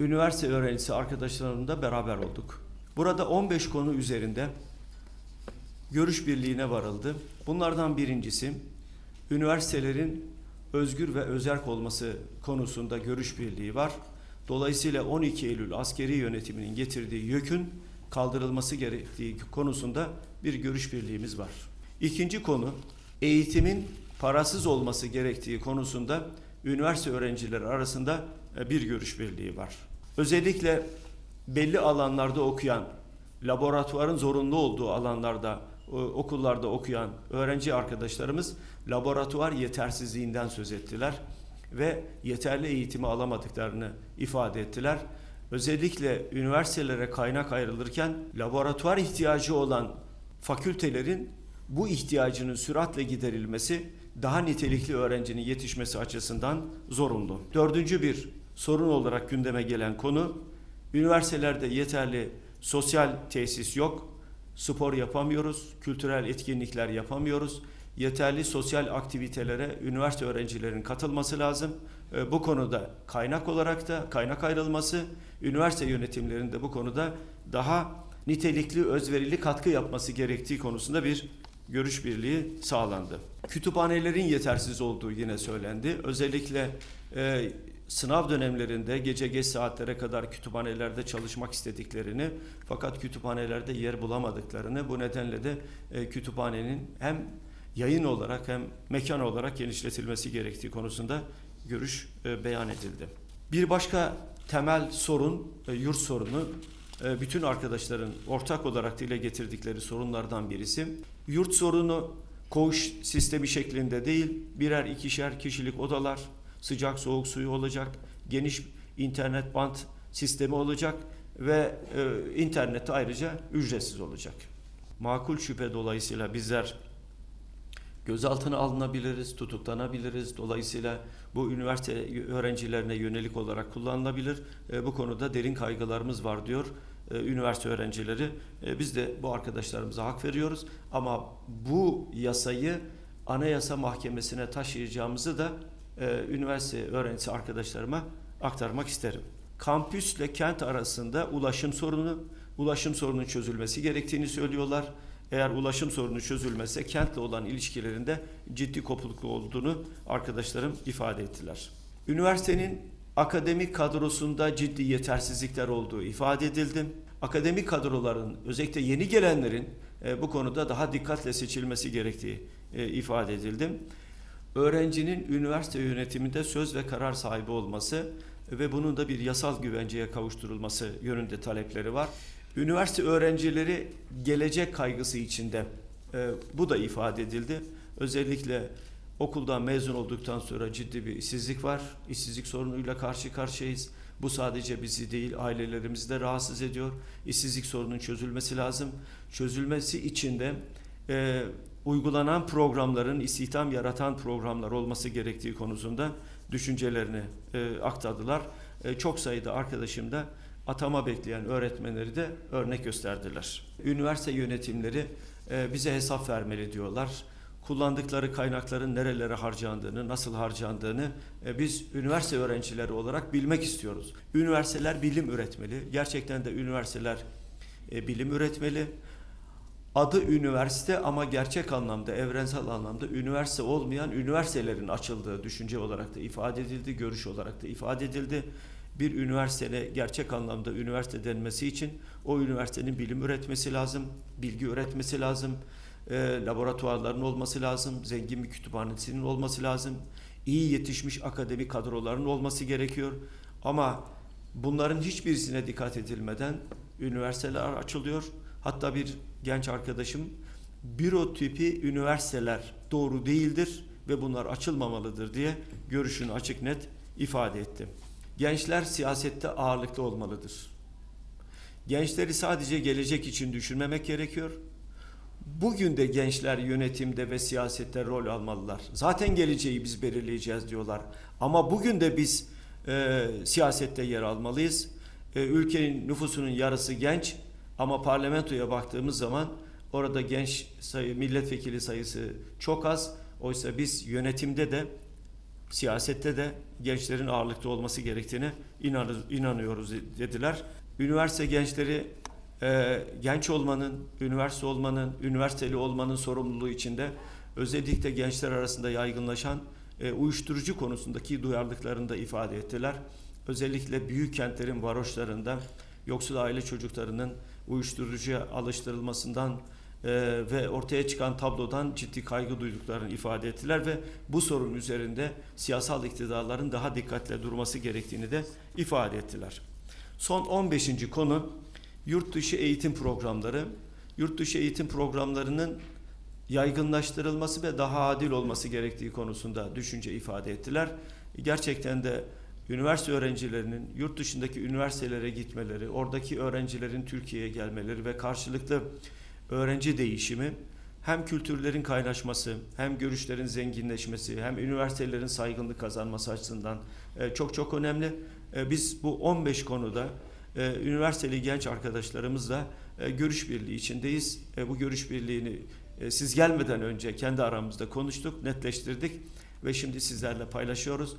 üniversite öğrencisi arkadaşlarımla beraber olduk. Burada 15 konu üzerinde görüş birliğine varıldı. Bunlardan birincisi üniversitelerin özgür ve özerk olması konusunda görüş birliği var. Dolayısıyla 12 Eylül askeri yönetiminin getirdiği yükün kaldırılması gerektiği konusunda bir görüş birliğimiz var. İkinci konu eğitimin parasız olması gerektiği konusunda üniversite öğrencileri arasında bir görüş birliği var. Özellikle belli alanlarda okuyan, laboratuvarın zorunlu olduğu alanlarda, o- okullarda okuyan öğrenci arkadaşlarımız laboratuvar yetersizliğinden söz ettiler ve yeterli eğitimi alamadıklarını ifade ettiler. Özellikle üniversitelere kaynak ayrılırken laboratuvar ihtiyacı olan fakültelerin bu ihtiyacının süratle giderilmesi daha nitelikli öğrencinin yetişmesi açısından zorunlu. Dördüncü bir sorun olarak gündeme gelen konu üniversitelerde yeterli sosyal tesis yok. Spor yapamıyoruz, kültürel etkinlikler yapamıyoruz. Yeterli sosyal aktivitelere üniversite öğrencilerin katılması lazım. E, Bu konuda kaynak olarak da kaynak ayrılması, üniversite yönetimlerinde bu konuda daha nitelikli, özverili katkı yapması gerektiği konusunda bir görüş birliği sağlandı. Kütüphanelerin yetersiz olduğu yine söylendi. Özellikle e, sınav dönemlerinde gece geç saatlere kadar kütüphanelerde çalışmak istediklerini fakat kütüphanelerde yer bulamadıklarını bu nedenle de e, kütüphanenin hem yayın olarak hem mekan olarak genişletilmesi gerektiği konusunda görüş e, beyan edildi. Bir başka temel sorun e, yurt sorunu e, bütün arkadaşların ortak olarak dile getirdikleri sorunlardan birisi. Yurt sorunu koğuş sistemi şeklinde değil, birer ikişer kişilik odalar, sıcak soğuk suyu olacak, geniş internet bant sistemi olacak ve e, internette ayrıca ücretsiz olacak. Makul şüphe dolayısıyla bizler gözaltına alınabiliriz, tutuklanabiliriz. Dolayısıyla bu üniversite öğrencilerine yönelik olarak kullanılabilir. E, bu konuda derin kaygılarımız var diyor e, üniversite öğrencileri. E, biz de bu arkadaşlarımıza hak veriyoruz. Ama bu yasayı Anayasa Mahkemesi'ne taşıyacağımızı da e, üniversite öğrencisi arkadaşlarıma aktarmak isterim. Kampüsle kent arasında ulaşım sorunu, ulaşım sorunun çözülmesi gerektiğini söylüyorlar. Eğer ulaşım sorunu çözülmezse kentle olan ilişkilerinde ciddi kopukluk olduğunu arkadaşlarım ifade ettiler. Üniversitenin akademik kadrosunda ciddi yetersizlikler olduğu ifade edildi. Akademik kadroların özellikle yeni gelenlerin e, bu konuda daha dikkatle seçilmesi gerektiği e, ifade edildi. Öğrencinin üniversite yönetiminde söz ve karar sahibi olması ve bunun da bir yasal güvenceye kavuşturulması yönünde talepleri var. Üniversite öğrencileri gelecek kaygısı içinde e, bu da ifade edildi. Özellikle okuldan mezun olduktan sonra ciddi bir işsizlik var. İşsizlik sorunuyla karşı karşıyayız. Bu sadece bizi değil ailelerimizi de rahatsız ediyor. İşsizlik sorunun çözülmesi lazım. Çözülmesi için de e, uygulanan programların istihdam yaratan programlar olması gerektiği konusunda düşüncelerini e, aktardılar. E, çok sayıda arkadaşım da atama bekleyen öğretmenleri de örnek gösterdiler. Üniversite yönetimleri e, bize hesap vermeli diyorlar. Kullandıkları kaynakların nerelere harcandığını, nasıl harcandığını e, biz üniversite öğrencileri olarak bilmek istiyoruz. Üniversiteler bilim üretmeli. Gerçekten de üniversiteler e, bilim üretmeli. Adı üniversite ama gerçek anlamda, evrensel anlamda üniversite olmayan üniversitelerin açıldığı düşünce olarak da ifade edildi, görüş olarak da ifade edildi. Bir üniversitede gerçek anlamda üniversite denmesi için o üniversitenin bilim üretmesi lazım, bilgi üretmesi lazım, e, laboratuvarların olması lazım, zengin bir kütüphanesinin olması lazım, iyi yetişmiş akademik kadroların olması gerekiyor. Ama bunların hiçbirisine dikkat edilmeden üniversiteler açılıyor. Hatta bir genç arkadaşım büro tipi üniversiteler doğru değildir ve bunlar açılmamalıdır diye görüşünü açık net ifade etti. Gençler siyasette ağırlıklı olmalıdır. Gençleri sadece gelecek için düşünmemek gerekiyor. Bugün de gençler yönetimde ve siyasette rol almalılar. Zaten geleceği biz belirleyeceğiz diyorlar. Ama bugün de biz e, siyasette yer almalıyız. E, ülkenin nüfusunun yarısı genç ama parlamentoya baktığımız zaman orada genç sayı, milletvekili sayısı çok az. Oysa biz yönetimde de siyasette de gençlerin ağırlıkta olması gerektiğine inanır- inanıyoruz dediler. Üniversite gençleri e, genç olmanın, üniversite olmanın, üniversiteli olmanın sorumluluğu içinde özellikle gençler arasında yaygınlaşan e, uyuşturucu konusundaki duyarlılıklarını da ifade ettiler. Özellikle büyük kentlerin varoşlarında yoksul aile çocuklarının uyuşturucuya alıştırılmasından e, ve ortaya çıkan tablodan ciddi kaygı duyduklarını ifade ettiler ve bu sorun üzerinde siyasal iktidarların daha dikkatle durması gerektiğini de ifade ettiler. Son 15. konu yurt dışı eğitim programları. Yurt dışı eğitim programlarının yaygınlaştırılması ve daha adil olması gerektiği konusunda düşünce ifade ettiler. Gerçekten de üniversite öğrencilerinin yurt dışındaki üniversitelere gitmeleri, oradaki öğrencilerin Türkiye'ye gelmeleri ve karşılıklı öğrenci değişimi hem kültürlerin kaynaşması, hem görüşlerin zenginleşmesi, hem üniversitelerin saygınlık kazanması açısından e, çok çok önemli. E, Biz bu 15 konuda e, üniversiteli genç arkadaşlarımızla görüş birliği içindeyiz. Bu görüş birliğini siz gelmeden önce kendi aramızda konuştuk, netleştirdik ve şimdi sizlerle paylaşıyoruz.